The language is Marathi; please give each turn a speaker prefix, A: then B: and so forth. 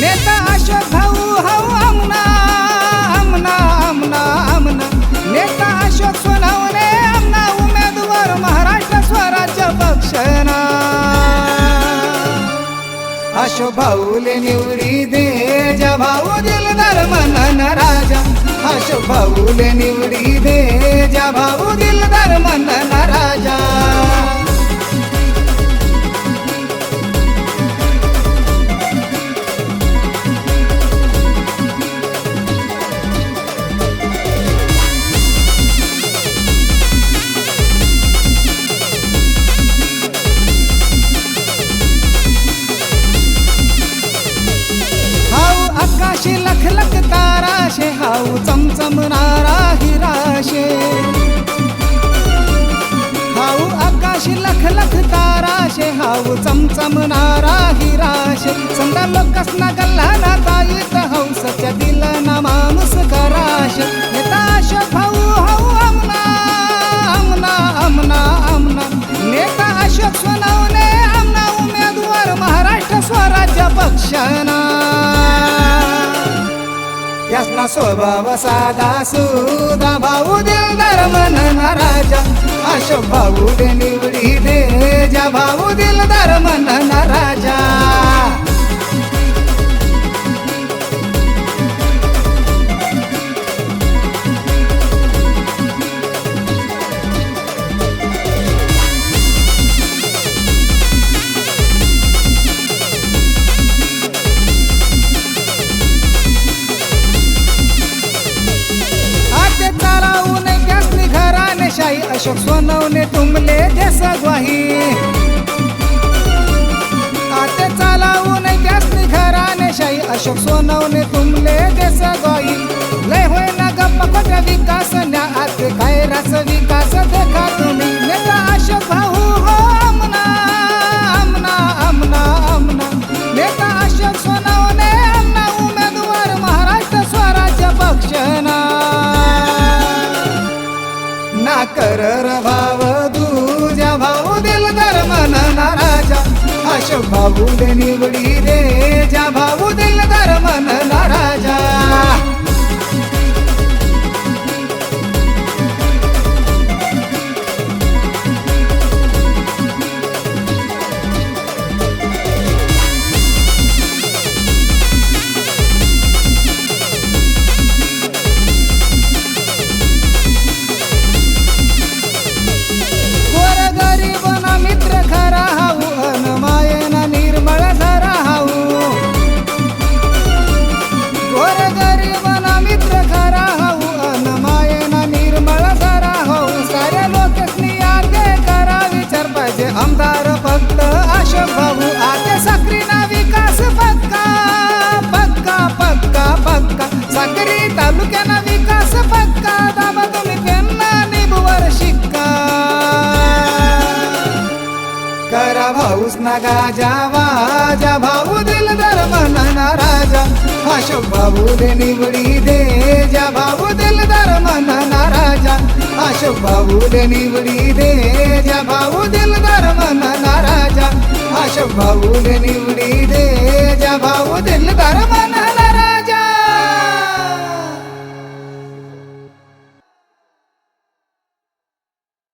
A: नेता अशोक भाऊ हवा भाऊले निवडी दे जा भाऊ दिलदार मनन राजा. अशोक भाऊले निवडी दे जा भाऊ दिलदार मनन हाऊ चमचमणारा हिराशे समजा लोकस ना गल्ला ना ताईत हंसच्या दिल ना माणूस कराश नेताश भाऊ हाऊ आमना आमना आमना आमना. नेता अशोक सोनवणे आमना उमेदवार महाराष्ट्र स्वराज्य पक्षाना. यासना स्वभाव साधा सुदा भाऊ दिलदार मनना राजा. अशोक भाऊ दे निवडी दिलदार राजा. शाही अशोक सोनवने तुमले देस ग्वाही ते चालावून त्यासनी घराने शाही. अशोक सोनवने तुमले देस गाई. लय होय ना गप्प खोट्या विकास न्या आते काय रस विकास देखा अशोक भाऊ भाऊस ना गाजा वाजा भाऊ दिलदार मनना राजा. अशोक भाऊ दे निवडी दे जा भाऊ दिलदार मनना राजा. अशोक भाऊ दे निवडी दे जा भाऊ दिलदार मनना राजा. अशोक भाऊ दे निवडी